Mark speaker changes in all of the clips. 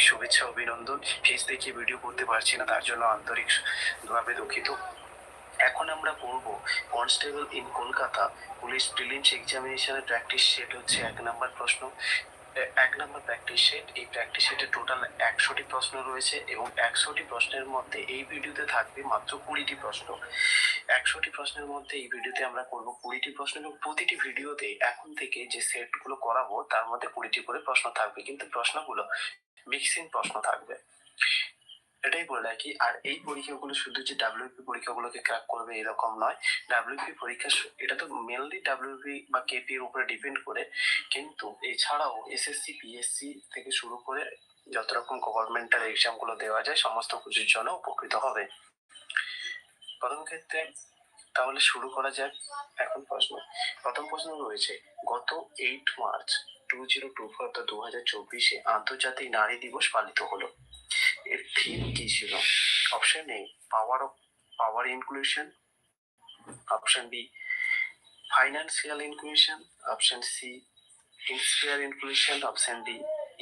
Speaker 1: আন্তরিক শুভেচ্ছা, অভিনন্দন। ফেস দেখিয়ে ভিডিও করতে পারছি না, তার জন্য আন্তরিক ভাবে দুঃখিত। এখন আমরা পড়ব constable in Kolkata, police prelims এক্সামিনেশনের practice set হচ্ছে এক নম্বর প্রশ্ন। এক নম্বর প্র্যাকটিস সেট এই প্র্যাকটিস সেটে টোটাল একশোটি প্রশ্ন রয়েছে এবং একশোটি প্রশ্নের মধ্যে এই ভিডিওতে থাকবে মাত্র কুড়িটি প্রশ্ন। একশোটি প্রশ্নের মধ্যে এই ভিডিওতে আমরা করব কুড়িটি প্রশ্ন এবং প্রতিটি ভিডিওতে এখন থেকে যে সেটগুলো করাবো, তার মধ্যে কুড়িটি করে প্রশ্ন থাকবে। কিন্তু প্রশ্নগুলো মিক্সিং প্রশ্ন থাকবে। এটাই বলে রাখি, আর এই পরীক্ষাগুলো শুধু যে ডাব্লিউপি পরীক্ষাগুলোকে ক্র্যাক করবে এরকম নয়। ডাব্লিউপি পরীক্ষা এটা তো মেনলি ডাব্লিউপি বা কেপি এর উপরে ডিপেন্ড করে। কিন্তু এছাড়াও এসএসসি পিএসসি থেকে শুরু করে যত রকম গভর্নমেন্টাল এক্সামগুলো দেওয়া যায়, সমস্ত কিছুর জন্য উপকৃত হবে। প্রথম ক্ষেত্রে তাহলে শুরু করা যাক। এখন প্রশ্ন। প্রথম প্রশ্ন রয়েছে, গত eight March two zero two four অর্থাৎ দু হাজার চব্বিশে আন্তর্জাতিক নারী দিবস পালিত হলো। এর থিম কি ছিল? Option A power of power inclusion option B financial inclusion option C inspire inclusion option D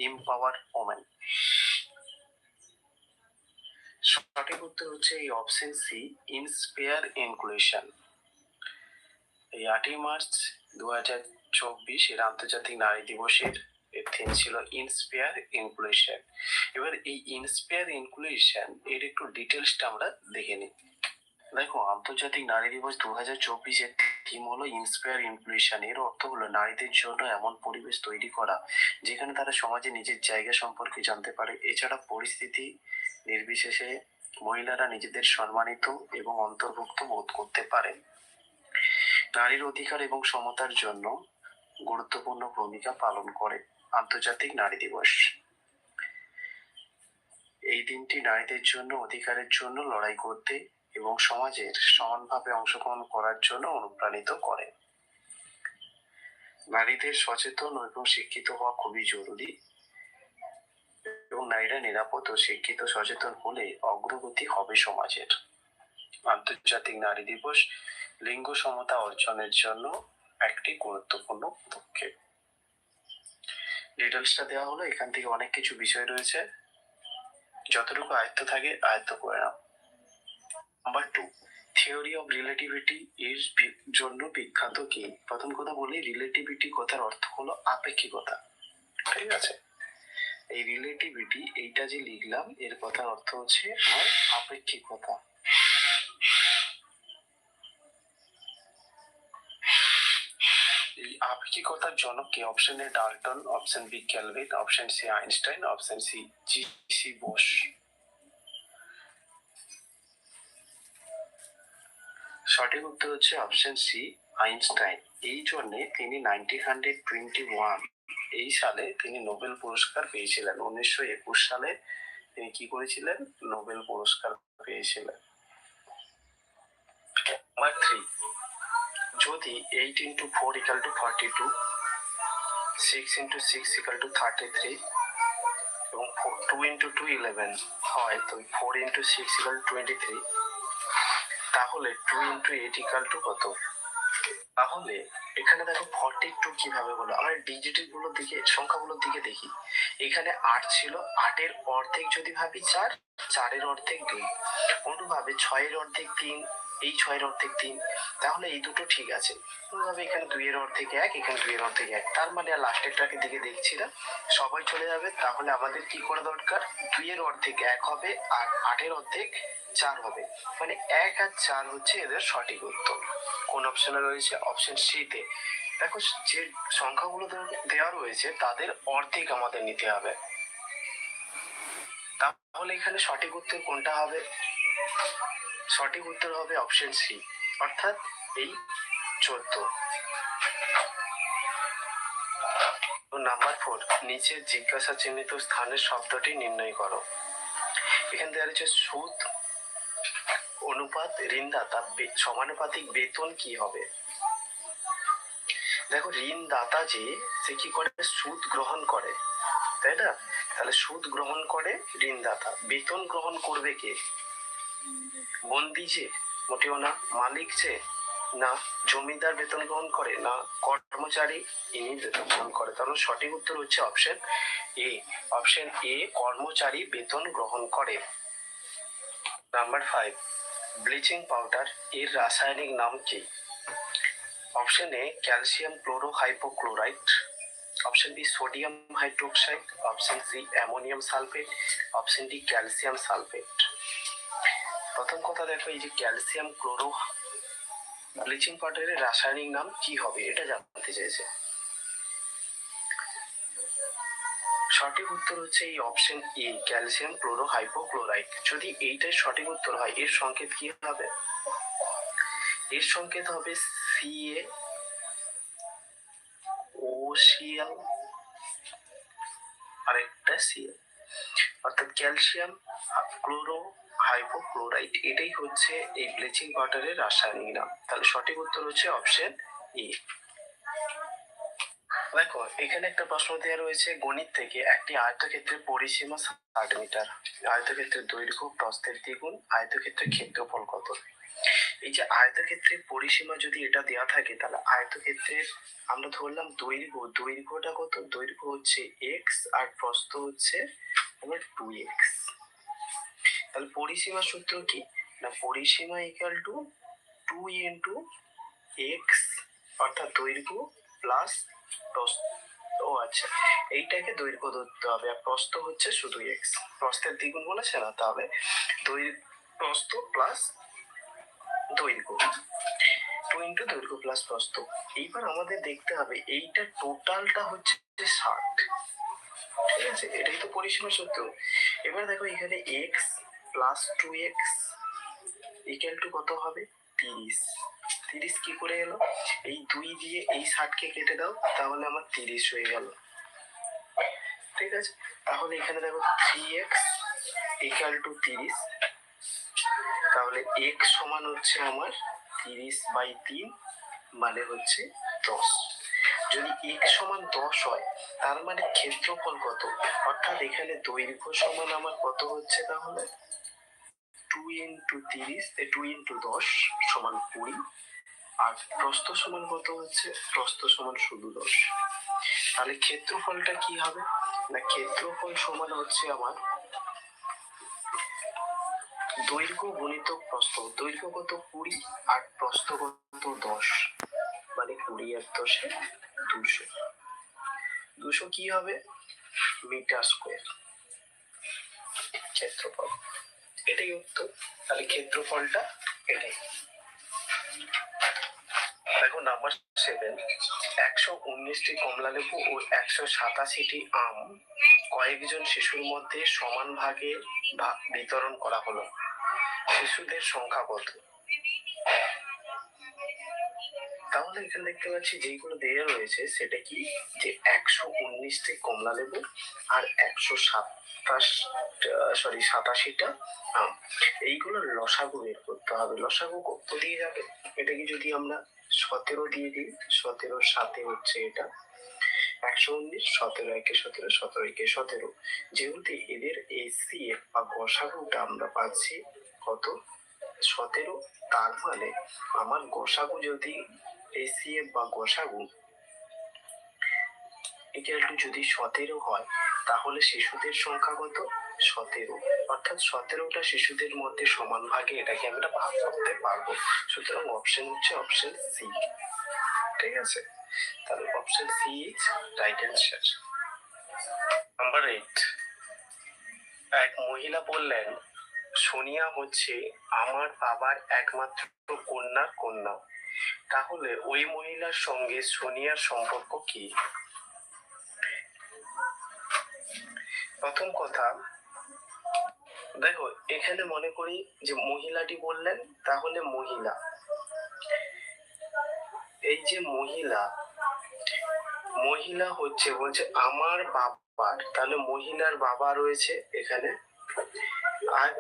Speaker 1: empower women সঠিক উত্তর হচ্ছে এই অপশন সি ইন্সপায়ার ইনক্লুশন এই আটই মার্চ দু হাজার চব্বিশ, এর আন্তর্জাতিক নারী দিবসের থিম ছিল ইন্সপায়ার ইনক্লুশন এবার এই ইন্সপায়ার ইনক্লুশন এর একটু ডিটেলসটা আমরা দেখে নিই। দেখো, আন্তর্জাতিক নারী দিবস দু হাজার চব্বিশের থিম হলো ইন্সপায়ার ইনক্লুশন এর অর্থ হলো নারীদের জন্য এমন পরিবেশ তৈরি করা, যেখানে তারা সমাজে নিজের জায়গা সম্পর্কে জানতে পারে। এছাড়া পরিস্থিতি নির্বিশেষে মহিলারা নিজেদের সম্মানিত এবং অন্তর্ভুক্ত বোধ করতে পারে। নারীর অধিকার এবং সমতার জন্য গুরুত্বপূর্ণ ভূমিকা পালন করে আন্তর্জাতিক নারী দিবস। এই দিনটি নারীদের জন্য, অধিকারের জন্য, লড়াই করতে এবং সমাজের সমানভাবে অংশগ্রহণ করার জন্য অনুপ্রাণিত করে। নারীদের সচেতন এবং শিক্ষিত হওয়া খুবই জরুরি এবং নারীরা নিরাপদ ও শিক্ষিত, সচেতন হলে অগ্রগতি হবে সমাজের। আন্তর্জাতিক নারী দিবস লিঙ্গ সমতা অর্জনের জন্য একটি গুরুত্বপূর্ণ পদক্ষেপ। ডিটেলসটা দেওয়া হলো, এখান থেকে অনেক কিছু বিষয় রয়েছে। যতটুকু আয়ত্ত থাকে, আয়ত্ত করে নাও। Number two theory of relativity এর জন্য বিখ্যাত কি? প্রথম কথা বলি রিলেটিভিটি কথার অর্থ হলো আপেক্ষিকতা। ঠিক আছে? এই রিলেটিভিটি এইটা যে লিখলাম, এর কথার অর্থ হচ্ছে আমার আপেক্ষিকতা এই আপেক্ষিকতার জনক? কে? Option A Dalton option B Kelvin option C Einstein option C J C Bose. সঠিক উত্তর হচ্ছে অপশন সি আইনস্টাইন। এই জন্যে তিনি নাইনটিন হান্ড্রেড টোয়েন্টি ওয়ান এই সালে তিনি নোবেল পুরস্কার পেয়েছিলেন। উনিশশো একুশ সালে তিনি কি করেছিলেন? নোবেল পুরস্কার পেয়েছিলেন। নাম্বার থ্রি যদি eight into four equal to forty two six into six equal to thirty three এবং টু ইন্টু টু ইলেভেন হয়, তো four into six equal twenty three তাহলে two into eight equal to কত? তাহলে এখানে দেখো forty two কীভাবে হলো? আমরা ডিজিটেরগুলোর দিকে, সংখ্যাগুলোর দিকে দেখি। এখানে আট ছিল, আটের অর্ধেক যদি ভাবি চার, চারের অর্ধেক দুই। অনুভাবে ছয়ের অর্ধেক তিন এই ছয়ের অর্ধেক তিন। তাহলে এই দুটো ঠিক আছে। অনুভাবে এখানে দুইয়ের অর্ধেক এক, এখানে দুইয়ের অর্ধেক এক। তার মানে আর লাস্টেরটাকে দিকে দেখছি না। সবাই চলে যাবে। তাহলে আমাদের কি করা দরকার? দুইয়ের অর্ধেক এক হবে আর আটের অর্ধেক চার হবে। মানে এক আর চার হচ্ছে এদের সঠিক উত্তর। কোন অপশনে রয়েছে? অপশন সিতে দেখো, যে সংখ্যাগুলো দেওয়া রয়েছে, তাদের অর্ধেক আমাদের নিতে হবে। তাহলে এখানে সঠিক উত্তর কোনটা হবে? সঠিক উত্তর হবে অপশন সি অর্থাৎ এই চোদ্দ। নাম্বার ফোর নিচে জিজ্ঞাসা চিহ্নিত স্থানের শব্দটি নির্ণয় করো। এখানে দেওয়া রয়েছে সুদ, অনুপাত, ঋণদাতা সমানুপাতিক বেতন কি হবে? দেখো ঋণদাতা যে, সে কি করে? সুদ গ্রহণ করে, তাই না? তাহলে সুদ গ্রহণ করে ঋণদাতা। বেতন গ্রহণ করবে কে? বন্দি যে মোটেও না। মালিক যে না জমিদার বেতন গ্রহণ করে, না কর্মচারী ইনি বেতন গ্রহণ করে। তাহলে সঠিক উত্তর হচ্ছে অপশন এ অপশন এ কর্মচারী বেতন গ্রহণ করে। নাম্বার ফাইভ ব্লিচিং পাউডার এর রাসায়নিক নাম কি? Option A calcium chloro hypochloride option B sodium hydroxide option C ammonium sulphate option D calcium sulphate প্রথম কথা দেখো, এই যে ক্যালসিয়াম ক্লোরো ব্লিচিং পাউডারের রাসায়নিক নাম কি হবে এটা জানতে চাইছে। সঠিক উত্তর হচ্ছে এই option A, calcium chloro hypochlorite. যদি এইটাই সঠিক উত্তর হয়, এর সংকেত কি হবে? এর সংকেত হবে সিএ ও সিএল আরেকটা সিএল অর্থাৎ ক্যালসিয়াম ক্লোরো হাইপোক্লোরাইড এটাই হচ্ছে এই ব্লিচিং পাউডারের রাসায়নিক নাম। তাহলে সঠিক উত্তর হচ্ছে অপশন ই দেখো, এখানে একটা প্রশ্ন দেওয়া রয়েছে গণিত থেকে, একটি আয়তক্ষেত্রের পরিসীমা ষাট মিটার আয়তক্ষেত্রের দৈর্ঘ্য, প্রস্থের দ্বিগুণ, আয়তক্ষেত্রের ক্ষেত্রফল কত? এই যে আয়তক্ষেত্রের পরিসীমা যদি এটা দেওয়া থাকে, তাহলে আয়তক্ষেত্রের আমরা ধরলাম দৈর্ঘ্য, দৈর্ঘ্যটা কত? দৈর্ঘ্য হচ্ছে এক্স আর প্রস্থ হচ্ছে টু এক্স তাহলে পরিসীমা সূত্র কি? না, পরিসীমা equal to two into X অর্থাৎ দৈর্ঘ্য প্লাস প্রস্থ ও আচ্ছা এইটাকে দৈর্ঘ্য ধরতে হবে, আর প্রস্থ হচ্ছে শুধু এক্স প্রস্থের দ্বিগুণ বলেছে না, তাহলে দৈর্ঘ্য প্রস্থ প্লাস দৈর্ঘ্য। টু ইন্টু দৈর্ঘ্য প্লাস প্রস্থ। এইবার আমাদের দেখতে হবে, এইটা টোটালটা হচ্ছে ষাট। ঠিক আছে? এটাই তো পরিসীমা সূত্র। এবার দেখো এখানে X plus two X equal to কত হবে? তিরিশ। তিরিশ কি করে এলো? এই দুই দিয়ে এই ষাটকে কেটে দাও, তাহলে আমার তিরিশ হয়ে গেল। ঠিক আছে? তাহলে এখানে দেখো থ্রি এক্স ইকুয়াল টু তিরিশ। তাহলে এক্স সমান হচ্ছে আমার তিরিশ বাই তিন মানে হচ্ছে দশ। যদি এক্স সমান দশ হয়, তার মানে ক্ষেত্রফল কত? অর্থাৎ এখানে দৈর্ঘ্য সমান আমার কত হচ্ছে তাহলে? টু ইন্টু তিরিশ টু ইন্টু দশ সমান কুড়ি, আর প্রস্থ সমান কত হচ্ছে? প্রস্থ সমান দশ। তাহলে ক্ষেত্রফলটা কি হবে? না, ক্ষেত্রফল সমান হচ্ছে আমার দৈর্ঘ্য গুণিত প্রস্থ। দৈর্ঘ্য কত? কুড়ি, আর প্রস্থ কত? দশ। মানে কুড়ি আর দশে দুশো। দুশো কি হবে? Metre square. ক্ষেত্রফল। এটাই উত্তর। তাহলে ক্ষেত্রফলটা এটাই। দেখো নাম্বার সেভেন একশো উনিশটি কমলা লেবু ও একশো সাতাশিটি আম কয়েকজন শিশুর মধ্যে সমান ভাগে বিতরণ করা হলো। শিশুদের সংখ্যা কত? তাহলে এখানে দেখতে পাচ্ছি যেগুলো দেওয়া রয়েছে, সেটা কি? যে একশো উনিশটি কমলা লেবু আর একশো সাতাশ সরি সাতাশিটা আম। এইগুলোর লসাগু বের করতে হবে। লসাগু কত দিয়ে যাবে? এটাকে যদি আমরা সতেরো দিয়ে দিই সতেরোর সাথে হচ্ছে এটা। একশো উনিশ, সতেরো একে সতেরো সতেরো একে সতেরো। যেহেতু এদের এসি বা গসাগুটা আমরা পাচ্ছি কত? সতেরো। তার মানে আমার গোসাগু যদি এসিএফ বা গোসাগু ইকুয়াল যদি সতেরো হয়, তাহলে শিশুদের সংখ্যা কত? সতেরো। অর্থাৎ সতেরোটা শিশুদের মধ্যে সমান ভাগে এটাকে আমরা ভাগ করতে পারব। সুতরাং অপশন হচ্ছে অপশন সি ঠিক আছে? তাহলে option C is right answer number eight এক মহিলা বললেন সোনিয়া হচ্ছে আমার বাবার একমাত্র কন্যার কন্যা। তাহলে ওই মহিলার সঙ্গে সোনিয়ার সম্পর্ক কি? প্রথম কথা, দেখো, এখানে মনে করি যে মহিলাটি বললেন, তাহলে মহিলা। এই যে মহিলা মহিলা হচ্ছে, বলছে আমার বাবার, তাহলে মহিলার বাবা রয়েছে এখানে। আর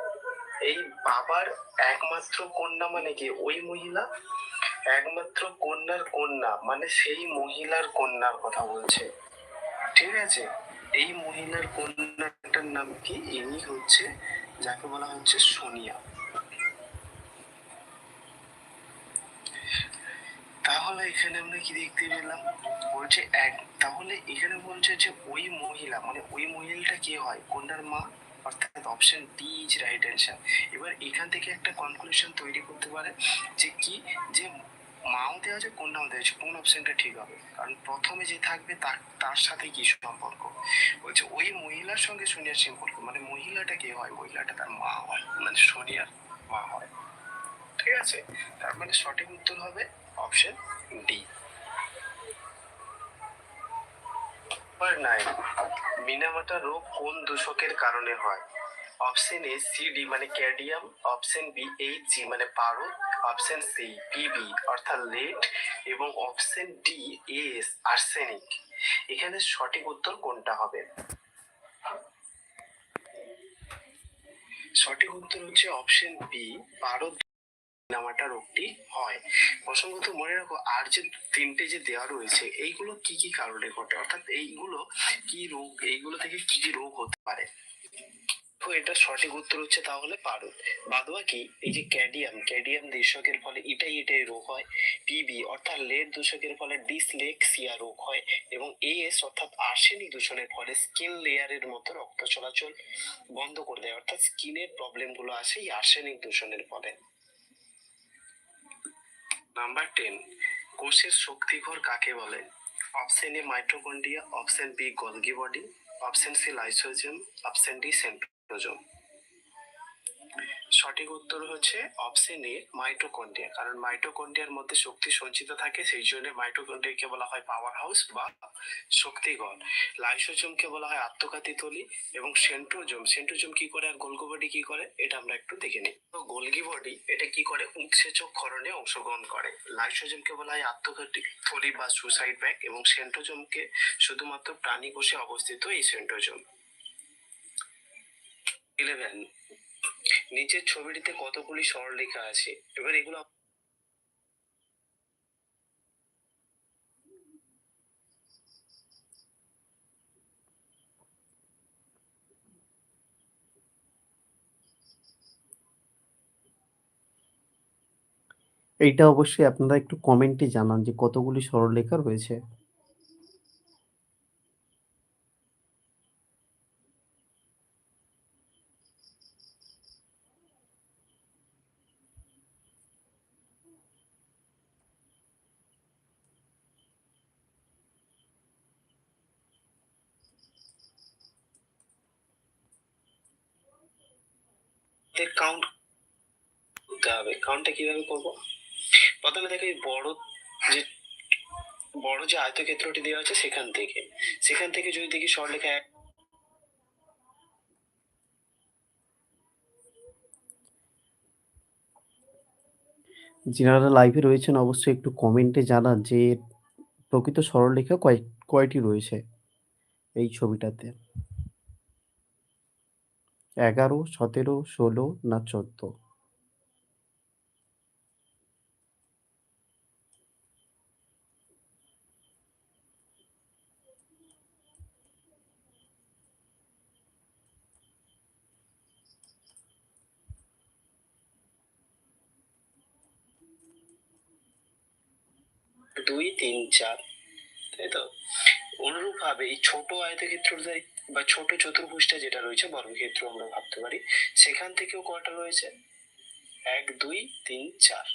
Speaker 1: এই বাবার একমাত্র কন্যা মানে কি? ওই মহিলা? একমাত্র কন্যার কন্যা মানে সেই মহিলার কন্যার কথা বলছে। ঠিক আছে? এই মহিলার কন্যাটার নাম কি? ইনি হচ্ছে, যাকে বলা হচ্ছে সোনিয়া। তাহলে এখানে আমরা কি দেখতে পেলাম? বলছে এক, তাহলে এখানে বলছে যে ওই মহিলা মানে ওই মহিলাটা কে হয়? কন্যার মা, অর্থাৎ option D is right answer এবার এখান থেকে একটা কনক্লুশন তৈরি করতে পারে যে কি? যে মাও দেওয়া আছে কন্যাও দেওয়া আছে কোন অপশনটা ঠিক হবে? কারণ প্রথমে যে থাকবে তার তার সাথে কি সম্পর্ক? বলছে, ওই মহিলার সঙ্গে সোনিয়ার সম্পর্ক। মানে মহিলাটা কে হয়? মহিলাটা তার মা হয়। মানে সোনিয়ার মা হয়। ঠিক আছে? তার মানে সঠিক উত্তর হবে option D. Number nine Minamata রোগ কোন দূষকের কারণে হয়? অপশন এ সি ডি মানে cadmium. Option B H G মানে পারদ। অপশন সি, পিবি, অর্থাৎ লেড এবং অপশন ডি, এস, আর্সেনিক। এখানে সঠিক উত্তর কোনটা হবে? সঠিক উত্তর হচ্ছে অপশন বি পারদ নামাটা রোগটি হয়। প্রসঙ্গত মনে রাখো, আর যে তিনটে যে দেওয়া রয়েছে, এইগুলো কি কি কারণে ঘটে? অর্থাৎ এইগুলো কি রোগ, এইগুলো থেকে কি কি রোগ হতে পারে? তো এটা সঠিক উত্তর হচ্ছে তাহলে পারদ বাদবাকি এই যে ক্যাডিয়াম ক্যাডিয়াম দূষকের ফলে এটাই এটাই রোগ হয়। পিবি অর্থাৎ লেড দূষকের ফলে ডিসলেক্সিয়া রোগ হয় এবং এএস অর্থাৎ আর্সেনিক দূষণের ফলে স্কিন লেয়ারের মতো রক্ত চলাচল বন্ধ করে দেয়, অর্থাৎ স্কিনের প্রবলেমগুলো আসে এই আর্সেনিক দূষণের ফলে। নাম্বার টেন কোষের শক্তিঘর কাকে বলে? Option A mitochondria option B Golgi body option C lysosome option D centrosome সঠিক উত্তর হচ্ছে অপশন এ মাইটোকন্ড্রিয়া কারণ মাইটোকন্ড্রিয়ার মধ্যে শক্তি সঞ্চিত থাকে, সেই জন্য মাইটোকন্ড্রিয়াকে বলা হয় পাওয়ার হাউস বা শক্তিঘর লাইসোজোমকে বলা হয় আত্মঘাতী থলি এবং সেন্ট্রোজোম সেন্ট্রোজোম কি করে আর গোলগি বডি কি করে? এটা আমরা একটু দেখে নিই। তো গোলগি বডি এটা কি করে? উৎসেচক ক্ষরণে অংশগ্রহণ করে। লাইসোজোমকে বলা হয় আত্মঘাতী থলি বা সুসাইড ব্যাগ এবং সেন্ট্রোজোমকে শুধুমাত্র প্রাণী কোষে অবস্থিত এই সেন্ট্রোজোম ইলেভেন নিচের ছবিটিতে কতগুলি সরলরেখা আছে? এবার এগুলো
Speaker 2: এইটা অবশ্যই আপনারা একটু কমেন্টে জানান যে কতগুলি সরলরেখা রয়েছে।
Speaker 1: কাউন্ট করতে হবে। কাউন্টটা কীভাবে করব? প্রথমে দেখো এই বড় যে বড় যে আয়তক্ষেত্রটি দেওয়া আছে সেখান থেকে। সেখান থেকে যদি দেখি সরলরেখা এক
Speaker 2: যারা লাইভে রয়েছেন, অবশ্যই একটু কমেন্টে জানান যে, প্রকৃত সরলরেখা কয়, কয়টি রয়েছে এই ছবিটাতে। এগারো, সতেরো, ষোলো না চোদ্দ?
Speaker 1: দুই, তিন, চার, তাই তো? অনুরূপ ভাবে এই ছোট আয়তক্ষেত্রটা বা ছোট চতুর্ভুজটা যেটা রয়েছে বর্গক্ষেত্র আমরা ভাবতে পারি, সেখান থেকেও কয়টা রয়েছে? এক, দুই, তিন, চার।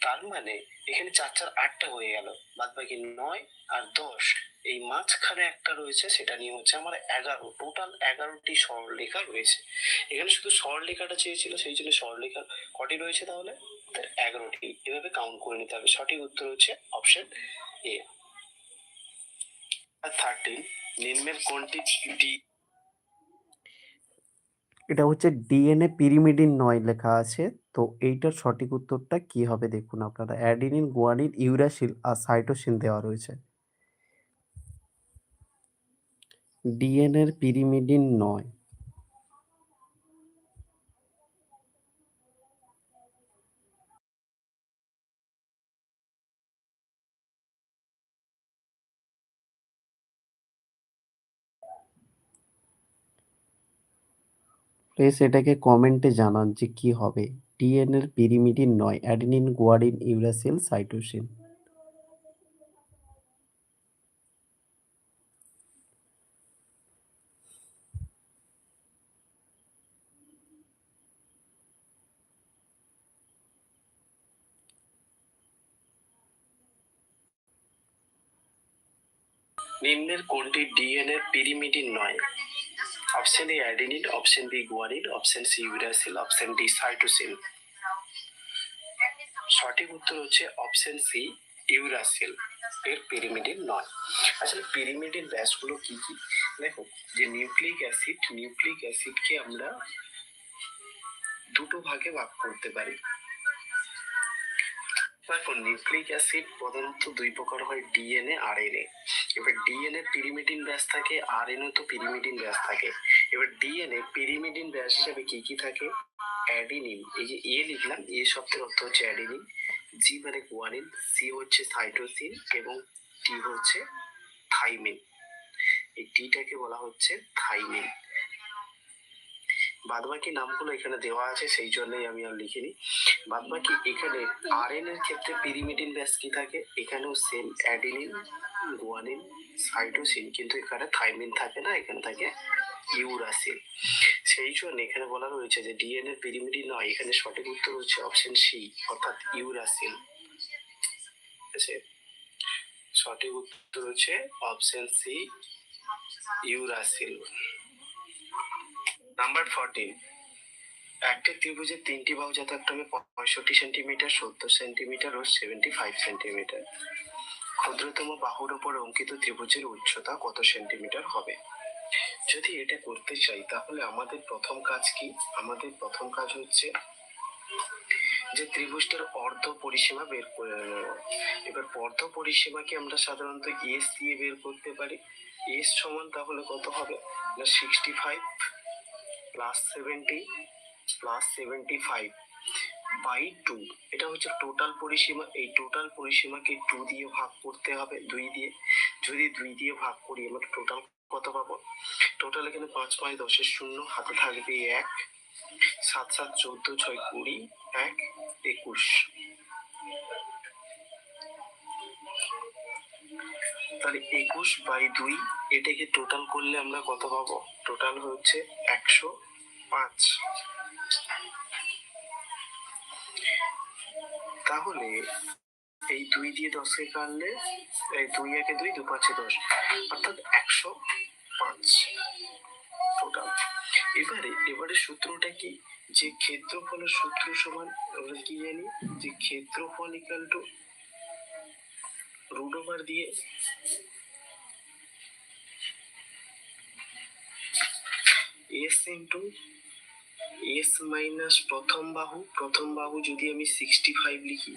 Speaker 1: তার মানে এখানে চার চার, আটটা হয়ে গেল। বাদ বাকি নয় আর দশ, এই মাঝখানে একটা রয়েছে, সেটা নিয়ে হচ্ছে আমার এগারো। টোটাল এগারোটি সরলরেখা রয়েছে। এখানে শুধু সরলরেখাটা চেয়েছিল, সেই জন্য সরলরেখা কটি রয়েছে তাহলে? আমাদের এগারোটি। এভাবে কাউন্ট করে নিতে হবে। সঠিক উত্তর হচ্ছে অপশন এ থার্টিন নিম্নের কোনটি ডি
Speaker 2: এটা হচ্ছে ডিএনএ পিরিমিডিন নয় লেখা আছে। তো এইটার সঠিক উত্তরটা কি হবে দেখুন আপনারা। অ্যাডিনিন, গুয়ানিন, ইউরাসিল আর সাইটোসিন দেওয়া রয়েছে। ডিএনএর পিরিমিডিন নয়। প্লেস এটাকে কমেন্টে জানান যে কি হবে। ডিএনএর পিরিমিডিন নয় অ্যাডিনিন গুয়ারিন ইউরাসিল সাইটোসিন
Speaker 1: নিম্নের কোনটি ডিএনএ পিরিমিডিন নয়? Option A adenine option B guanine option C uracil option D cytosine সঠিক উত্তর হচ্ছে অপশন সি ইউরাসিল এর পিরিমিডিন নয়। আসলে পিরিমিডিন ব্যাসগুলো কি কি? দেখো, যে নিউক্লিক অ্যাসিড নিউক্লিক অ্যাসিডকে আমরা দুটো ভাগে ভাগ করতে পারি। দেখো নিউক্লিক অ্যাসিড প্রধানত দুই প্রকার হয় ডিএনএ আর এনএ এবার ডিএনএ পিরিমিডিন ব্যাস থাকে আর এনও তো পিরিমিডিন ব্যাস থাকে। এবার ডিএনএ পিরিমিডিন ব্যাস হিসাবে কি কি থাকে? অ্যাডিনিন এই যে এ লিখলাম এ শব্দের অর্থ হচ্ছে অ্যাডিনিন জি মানে গুয়ানিন সি হচ্ছে সাইটোসিন এবং টি হচ্ছে থাইমিন এই টিটাকে বলা হচ্ছে থাইমিন বাদবাকি নামগুলো এখানে দেওয়া আছে, সেই জন্যই আমি আর লিখিনি। বাদবাকি এখানে আরএন এর ক্ষেত্রে পিরিমিডিন ব্যাস কি থাকে? এখানেও সেম অ্যাডিনিন গুয়ানিন সাইটোসিন কিন্তু এখানে থাইমিন থাকে না, এখানে থাকে ইউরাসিল সেই জন্য এখানে বলা রয়েছে যে ডিএনএ পিরিমিডিন নয়, এখানে সঠিক উত্তর হচ্ছে অপশন সি অর্থাৎ ইউরাসিল ঠিক আছে? সঠিক উত্তর হচ্ছে option C uracil number fourteen একটি ত্রিভুজের তিনটি বাহু যথাক্রমে পঁয়ষট্টি সেন্টিমিটার সত্তর সেন্টিমিটার ও সেভেন্টি ফাইভ সেন্টিমিটার ক্ষুদ্রতম বাহুর ওপর অঙ্কিত ত্রিভুজের উচ্চতা কত সেন্টিমিটার হবে? যদি এটা করতে চাই, তাহলে আমাদের প্রথম কাজ কি? আমাদের প্রথম কাজ হচ্ছে যে ত্রিভুজটার অর্ধ পরিসীমা বের করে নেব এবার অর্ধ পরিসীমাকে আমরা সাধারণত এস দিয়ে বের করতে পারি। এস সমান তাহলে কত হবে? না sixty five plus seventy plus seventy five by two এটা হচ্ছে টোটাল পরিসীমা। এই টোটাল পরিসীমাকে টু দিয়ে ভাগ করতে হবে, দুই দিয়ে। যদি দুই দিয়ে ভাগ করি, আমরা টোটাল কত পাবো? টোটাল এখানে পাঁচ পাঁচ দশের শূন্য, হাতে থাকবে এক, সাত সাত চোদ্দ ছয় কুড়ি, এক একুশ। তাহলে একুশ বাই দুই, এটাকে টোটাল করলে আমরা কত পাবো? টোটাল হচ্ছে একশো পাঁচ। তাহলে এই দুই দিয়ে দশকে কাটলে এই দুই একে দুই, দু পাঁচে দশ। অর্থাৎ একশো পাঁচ টোটাল এবারে এবারে সূত্রটা কি? যে ক্ষেত্রফলের সূত্র সমান, আমরা কি জানি? যে ক্ষেত্রফল ইকাল টু রুট ওভার দিয়ে এস ইন্টু এস মাইনাস প্রথম বাহু প্রথম বাহু যদি আমি সিক্সটি ফাইভ লিখি,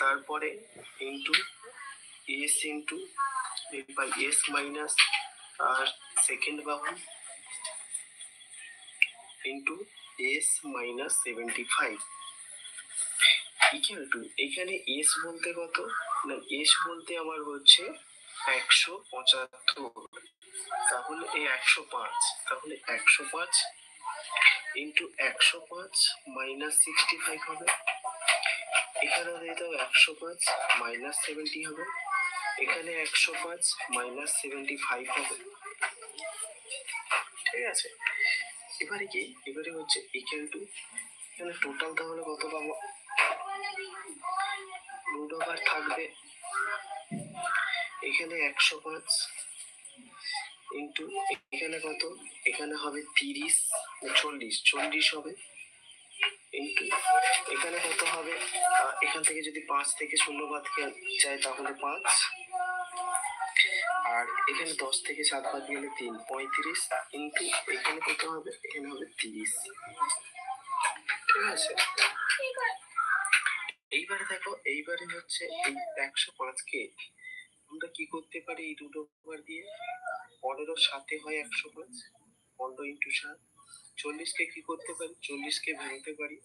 Speaker 1: তারপরে into S into by S minus R second বাহু into S minus seventy five equal to এখানে এস বলতে কত? না এস বলতে আমার হচ্ছে একশো পঁচাত্তর। তাহলে এই একশো পাঁচ, তাহলে একশো পাঁচ ইন্টু একশো পাঁচ মাইনাস সিক্সটি ফাইভ হবে। এখানে দিয়ে দাও একশো পাঁচ মাইনাস সেভেন্টি হবে। এখানে একশো পাঁচ মাইনাস সেভেন্টি ফাইভ হবে। ঠিক আছে? এবারে কি? এবারে হচ্ছে ইকুয়াল টু এখানে টোটাল তাহলে কত পাবো? রুট ওভার থাকবে। এখানে একশো পাঁচ ইন্টু এখানে কত? এখানে হবে তিরিশ, চল্লিশ। চল্লিশ হবে। ইন্টু এখানে কত হবে? এখান থেকে যদি পাঁচ থেকে শূন্য বাদ যায় তাহলে পাঁচ। আর এখানে দশ থেকে সাত বাদ গেলে তিন, পঁয়ত্রিশ। ইন্টু এখানে কত হবে? এখানে হবে তিরিশ। ঠিক আছে? এইবারে দেখো, এইবারে হচ্ছে এই একশো পাঁচকে আমরা কি করতে পারি এই দুটো ওভার দিয়ে? পনেরো সাথে হয় একশো পাঁচ, পনেরো ইন্টু সাত, চল্লিশকে কি করতে পারি? চল্লিশকে ভাঙতে পারি।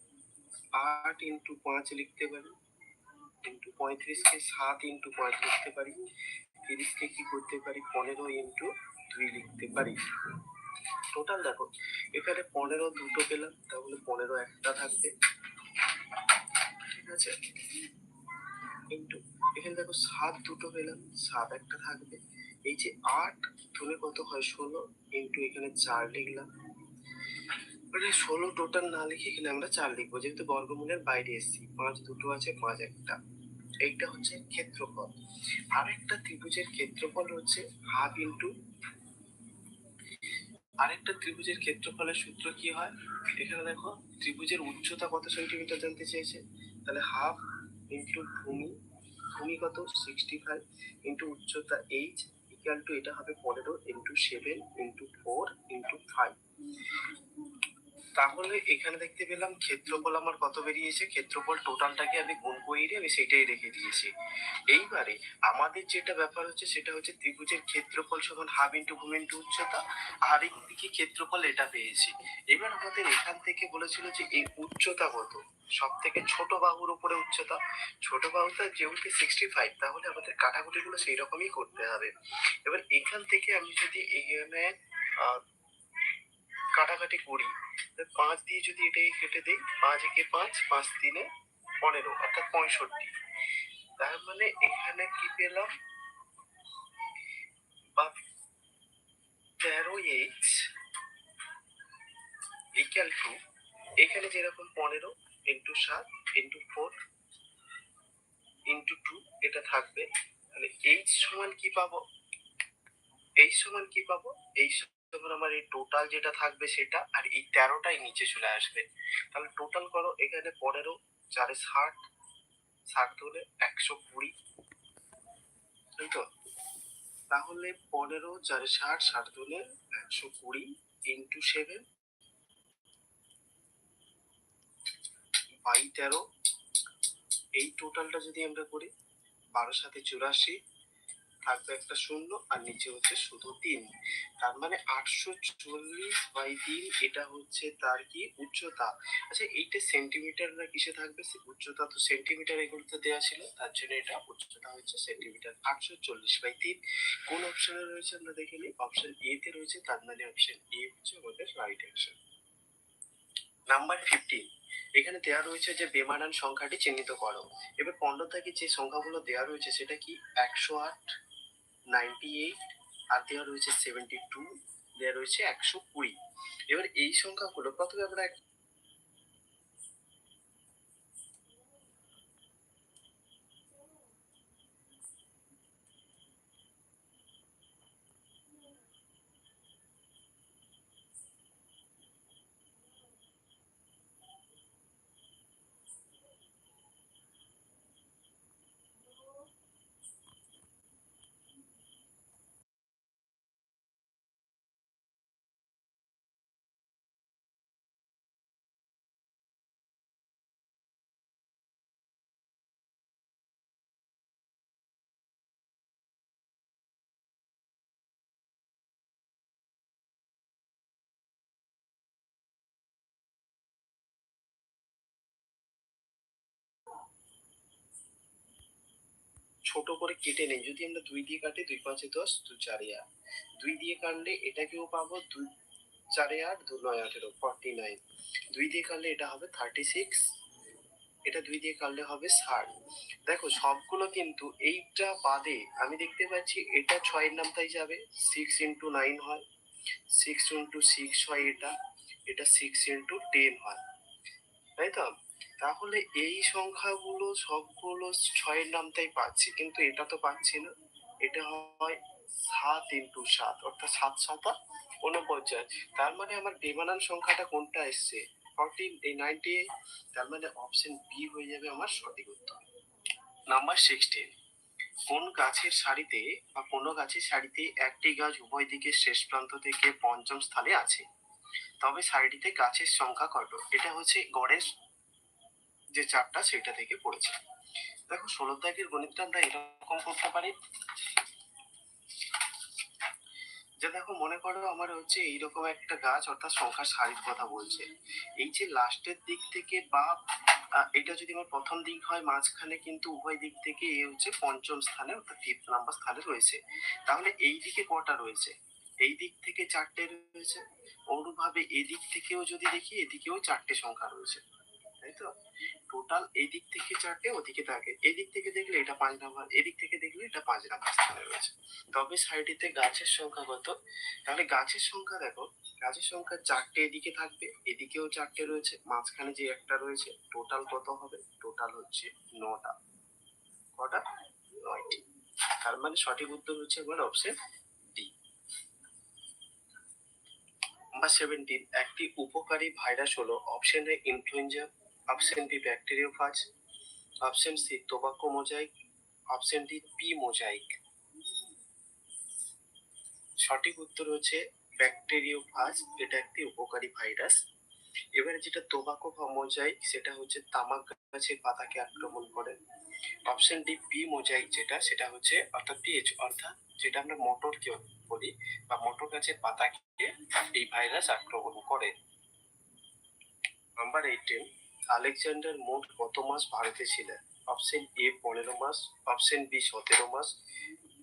Speaker 1: আট ইন্টু পাঁচ লিখতে পারি। ইন্টু পঁয়ত্রিশকে সাত ইন্টু পাঁচ লিখতে পারি। তিরিশকে কি করতে পারি? পনেরো ইন্টু দুই লিখতে পারি। টোটাল দেখো, এখানে পনেরো দুটো পেলাম, তাহলে পনেরো একটা থাকবে। ঠিক আছে? ইন্টু, এখানে দেখো সাত দুটো পেলাম, সাত একটা থাকবে। এই যে আট ধরে কত হয় ষোলো? ইন্টু এখানে চার লিখলাম। মানে ষোলো টোটাল না লিখে এখানে আমরা চার লিখব। যেহেতু বর্গমূলের বাইরে এসেছি, পাঁচ দুটো আছে, পাঁচ একটা। এইটা হচ্ছে ক্ষেত্রফল। আরেকটা ত্রিভুজের ক্ষেত্রফল হচ্ছে হাফ ইন্টু আরেকটা ত্রিভুজের ক্ষেত্রফলের সূত্র কি হয়? এখানে দেখো, ত্রিভুজের উচ্চতা কত সেন্টিমিটার জানতে চেয়েছে? তাহলে হাফ ইন্টু ভূমি। ভূমি কত? সিক্সটি ফাইভ ইন্টু উচ্চতা এইচ ইকুয়াল টু এটা হবে পনেরো into seven into four into five তাহলে এখানে দেখতে পেলাম ক্ষেত্রফল আমার কত বেরিয়েছে? ক্ষেত্রফল টোটালটাকে আমি গুণ করিয়ে আমি সেটাই রেখে দিয়েছি। এইবারে আমাদের যেটা ব্যাপার হচ্ছে সেটা হচ্ছে ত্রিভুজের ক্ষেত্রফল সমান হাফ ইন্টু ভূমি ইন্টু উচ্চতা, আর একদিকে ক্ষেত্রফল এটা পেয়েছি। এবার আমাদের এখান থেকে বলেছিল যে এই উচ্চতা কত? সব থেকে ছোট বাহুর উপরে উচ্চতা। ছোট বাহুটা যেহেতু সিক্সটি ফাইভ তাহলে আমাদের কাটাকুটিগুলো সেই রকমই করতে হবে। এবার এখান থেকে আমি যদি এখানে কাটাকাটি করি পাঁচ দিয়ে যদি এটাকে কেটে দিই, পাঁচ একে পাঁচ পাঁচ তিনে পনেরো অর্থাৎ পঁয়ষট্টি। তার মানে এখানে কি পেলাম? তেরো এইচ ইকুয়াল টু এখানে যেরকম পনেরো ইন্টু সাত ইন্টু ফোর ইন্টু টু এটা থাকবে। তাহলে এইচ সমান কি পাবো? এইচ সমান কি পাবো? এইচ সমান আমার এই টোটাল যেটা থাকবে সেটা আর এই তেরোটাই নিচে চলে আসবে। তাহলে টোটাল করো, এখানে পনেরো চারে ষাট ষাট ধরে একশো কুড়ি। তো। তাহলে পনেরো চারে ষাট ষাট ধরে একশো কুড়ি ইন্টু সেভেন বাই তেরো। এই টোটালটা যদি আমরা করি, বারো সাথে চুরাশি, থাকবে একটা শূন্য আর নিচে হচ্ছে শুধু তিন। তার মানে আটশো চল্লিশ বাই তিন, এটা হচ্ছে তার কি? উচ্চতা। আচ্ছা এইটা সেন্টিমিটার না কিসে থাকবে? উচ্চতা তো সেন্টিমিটার এগুলোতে দেওয়া ছিল, তার জন্য এটা উচ্চতা হচ্ছে সেন্টিমিটার আটশো চল্লিশ বাই তিন। কোন অপশনে রয়েছে? আমরা দেখে নিই। অপশন এ তে রয়েছে, তার মানে অপশন এ হচ্ছে আমাদের রাইট অ্যান্সার নাম্বার ফিফটিন এখানে দেওয়া রয়েছে যে বেমানান সংখ্যাটি চিহ্নিত করো। এবার পনেরো থেকে যে সংখ্যাগুলো দেওয়া রয়েছে, সেটা কি? একশো আট নাইনটি এইট আর দেওয়া রয়েছে সেভেন্টি টু দেওয়া রয়েছে একশো কুড়ি। এবার এই সংখ্যা হলো প্রথমে আমরা ছোট করে কেটে নেই। যদি আমরা দুই দিয়ে কাটি, দুই পাঁচে দশ দু চারে আট। দুই দিয়ে কাটলে এটাকেও পাবো দুই চারে আট দু নয় আঠেরো ফর্টি নাইন দুই দিয়ে কাটলে এটা হবে থার্টি সিক্স এটা দুই দিয়ে কাটলে হবে ষাট। দেখো, সবগুলো কিন্তু এইটা বাদে আমি দেখতে পাচ্ছি এটা ছয়ের নামটাই যাবে। সিক্স ইন্টু নাইন হয়। সিক্স ইন্টু সিক্স হয় এটা। এটা সিক্স ইন্টু টেন হয়। তাই তো? তাহলে এই সংখ্যাগুলো সবগুলো ছয়ের নামটাই পাচ্ছি, কিন্তু এটা তো পাচ্ছি না। এটা হয় সাত ইন্টু সাত, অর্থাৎ সাত সাতা উনপঞ্চাশ তার মানে আমার বেমানান সংখ্যাটা কোনটা এসছে? ফর্টিন এই নাইনটি তার মানে অপশন বি হয়ে যাবে আমার সঠিক উত্তর। নাম্বার সিক্সটিন কোন গাছের সারিতে বা কোনো গাছের সারিতে একটি গাছ উভয় দিকে শেষ প্রান্ত থেকে পঞ্চম স্থানে আছে? তবে সারিটিতে গাছের সংখ্যা কত? এটা হচ্ছে গড়ের যে চারটা সেটা থেকে পড়েছে। দেখো, ষোলো দাগের গণিতটা আমরা এরকম করতে পারি। যে দেখো, মনে করো আমার হচ্ছে এইরকম একটা গাছ, অর্থাৎ সংখ্যার সারির কথা বলছে। এই যে লাস্টের দিক থেকে বা এটা যদি আমার প্রথম দিক হয়, মাঝখানে কিন্তু উভয় দিক থেকে এ হচ্ছে পঞ্চম স্থানে, অর্থাৎ ফিফথ নাম্বার স্থানে রয়েছে। তাহলে এই দিকে কটা রয়েছে? এই দিক থেকে চারটে রয়েছে। অনুভাবে এদিক থেকেও যদি দেখি, এদিকেও চারটে সংখ্যা রয়েছে। তাই তো? টোটাল এই দিক থেকে চারটে ওদিকে থাকে এদিক থেকে দেখলে এটা পাঁচ নাম্বার এদিক থেকে দেখলে এটা পাঁচ নাম্বার স্থানে রয়েছে। তবে সাইডেতে গাছের সংখ্যা কত? তাহলে গাছের সংখ্যা দেখো, গাছের সংখ্যা চারটে এদিকে থাকবে, এদিকেও চারটে রয়েছে, মাঝখানে যে একটা রয়েছে টোটাল কত হবে? টোটাল হচ্ছে নটা। কটা? নয়টি। তার মানে সঠিক উত্তর হচ্ছে আমার অপশন নাম্বার সেভেন্টিন একটি উপকারী ভাইরাস হলো option A influenza option B bacteriophage option C tobacco mosaic option D pea mosaic সঠিক উত্তর হচ্ছে ব্যাকটেরিওফাজ এটা একটি উপকারী ভাইরাস এবারে যেটা টোবাকো বা মোজাইক সেটা হচ্ছে তামাক গাছের পাতাকে আক্রমণ করে। অপশন ডি পি মোজাইক যেটা, সেটা হচ্ছে অর্থাৎ পিএইচ অর্থাৎ যেটা আমরা মটরকে বলি, বা মটর গাছের পাতাকে এই ভাইরাস আক্রমণ করে। নাম্বার এইটিন আলেকজান্ডার মোট কত মাস ভারতে ছিলেন? অপশন এ পনেরো মাস, অপশন বি সতেরো মাস,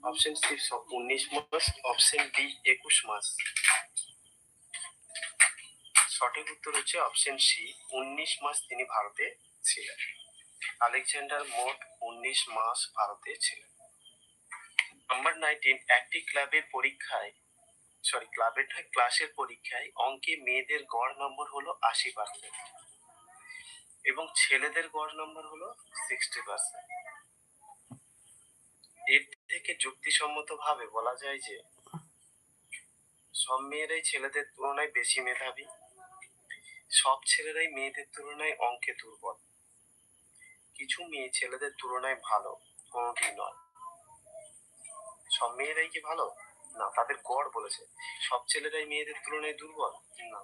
Speaker 1: অপশন সি উনিশ মাস, অপশন ডি একুশ মাস। সঠিক উত্তর হচ্ছে অপশন সি, উনিশ মাস তিনি ভারতে ছিলেন। আলেকজান্ডার মোট উনিশ মাস ভারতে ছিলেন। নাম্বার নাইনটিন একটি ক্লাবের পরীক্ষায় সরি ক্লাবের ক্লাসের পরীক্ষায় অঙ্কে মেয়েদের গড় নম্বর হলো আশি পার্সেন্ট এবং ছেলেদের গড় নম্বর হলো সিক্সটি পার্সেন্ট এর থেকে যুক্তিসম্মত ভাবে বলা যায় যে, সব মেয়েরাই ছেলেদের তুলনায় বেশি মেধাবী, সব ছেলেরাই মেয়েদের তুলনায় অঙ্কে দুর্বল। কিছু মেয়ে ছেলেদের তুলনায় ভালো কোনোটি নয়। সব মেয়েরাই কি ভালো? না, তাদের গড় বলেছে। সব ছেলেরাই মেয়েদের তুলনায় দুর্বল। না,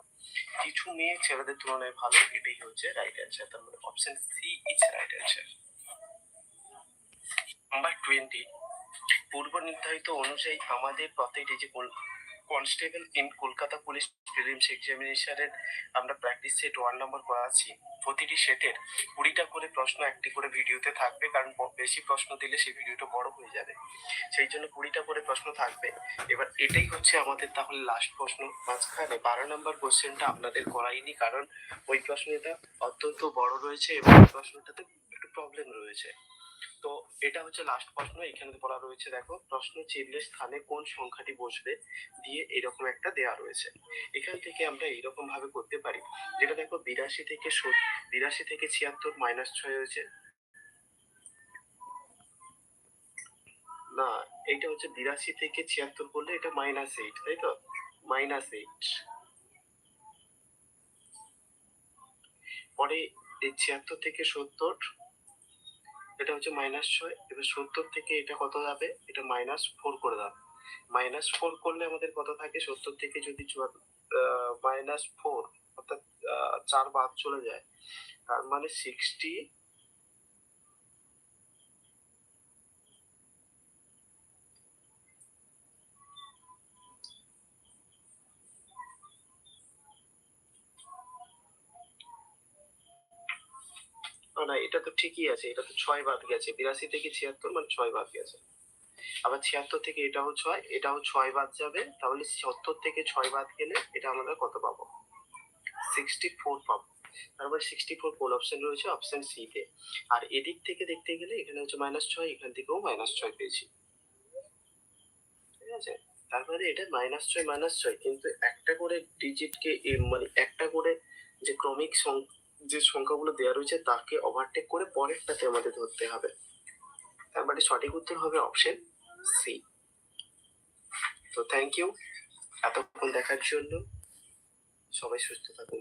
Speaker 1: কিছু মেয়ে ছেলেদের তুলনায় ভালো, এটাই হচ্ছে রাইট অ্যান্সার তার মানে option C is right answer number twenty পূর্ব নির্ধারিত অনুযায়ী আমাদের প্রত্যেকটি যে constable in Kolkata police prelims এক্সামিনেশনের আমরা প্র্যাকটিস সেট ওয়ান নম্বর করাচ্ছি। প্রতিটি সেটের কুড়িটা করে প্রশ্ন, একটি করে ভিডিওতে থাকবে, কারণ বেশি প্রশ্ন দিলে সেই ভিডিওটা বড় হয়ে যাবে। সেই জন্য কুড়িটা করে প্রশ্ন থাকবে। এবার এটাই হচ্ছে আমাদের তাহলে লাস্ট প্রশ্ন। মাঝখানে বারো নম্বর কোশ্চেনটা আপনাদের করাইনি, কারণ ওই প্রশ্নটা অত্যন্ত বড় রয়েছে এবং ওই প্রশ্নটাতে একটু প্রবলেম রয়েছে। তো এটা হচ্ছে লাস্ট প্রশ্ন, এখানে বলা রয়েছে দেখো, প্রশ্ন চিহ্নের স্থানে কোন সংখ্যাটি বসবে দিয়ে এরকম একটা দেয়া রয়েছে। এখান থেকে আমরা এইরকম ভাবে করতে পারি, যেটা দেখো বিরাশি থেকে বিরাশি থেকে ছিয়াত্তর মাইনাস ছয় হয়েছে। না, এইটা হচ্ছে বিরাশি থেকে ছিয়াত্তর করলে এটা মাইনাস এইট তাই তো? মাইনাস এইট পরে এই ছিয়াত্তর থেকে সত্তর এটা হচ্ছে মাইনাস ছয়, এবার সত্তর থেকে এটা কত যাবে? এটা মাইনাস ফোর করে দাও। মাইনাস ফোর করলে আমাদের কত থাকে? সত্তর থেকে যদি মাইনাস ফোর অর্থাৎ চার বাদ চলে যায়, তার মানে সিক্সটি না, এটা তো ঠিকই আছে, এটা তো ছয় বাদ গেছে, বিরাশি থেকে ছিয়াত্তর মানে ছয় বাদ গেছে। আবার ছিয়াত্তর থেকে এটাও ছয় এটাও ছয় বাদ যাবে, তাহলে সত্তর থেকে ছয় বাদ গেলে এটা আমরা কত পাবো? সিক্সটি ফোর পাবো। তারপরে সিক্সটি ফোর কোন অপশন রয়েছে? অপশন সি তে। আর এদিক থেকে দেখতে গেলে এখানে হচ্ছে মাইনাস ছয়, এখান থেকেও মাইনাস ছয় পেয়েছি। ঠিক আছে? তারপরে এটা মাইনাস ছয় মাইনাস ছয়, কিন্তু একটা করে ডিজিটকে মানে একটা করে যে ক্রমিক যে সংখ্যাগুলো দেওয়া রয়েছে তাকে ওভারটেক করে পরেরটাতে আমাদের ধরতে হবে। তার মানে সঠিক উত্তর হবে অপশন সি তো থ্যাংক ইউ এতক্ষণ দেখার জন্য সবাই সুস্থ থাকুন।